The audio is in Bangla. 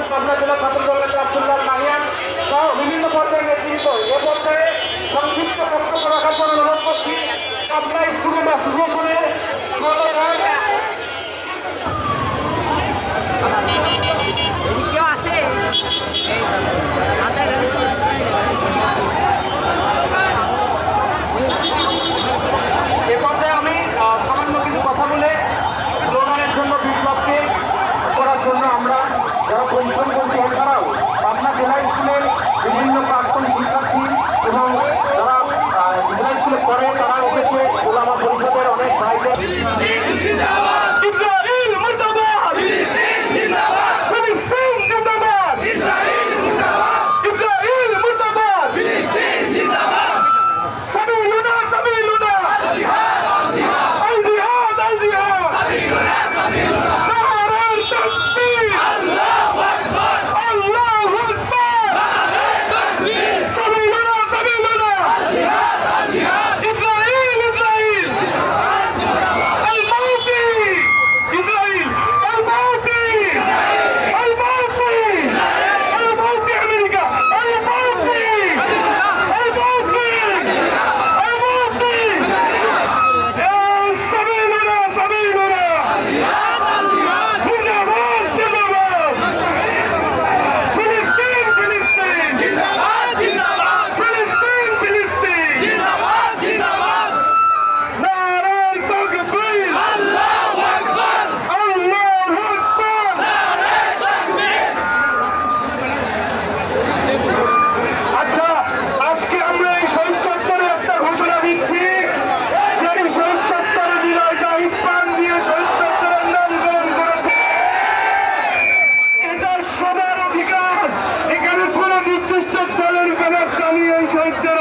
করেছেন পাবনা জেলা ছাত্র দলের আব্দুল্লাহ মাহিয়ান সহ বিভিন্ন পর্যায়ে নেতৃত্ব এ পর্যায়ে সংক্ষিপ্ত বক্তব্য রাখার জন্য অনুরোধ করছি পাবনা স্কুলের অ্যাসোসিয়েশনের সৌন্দর্যের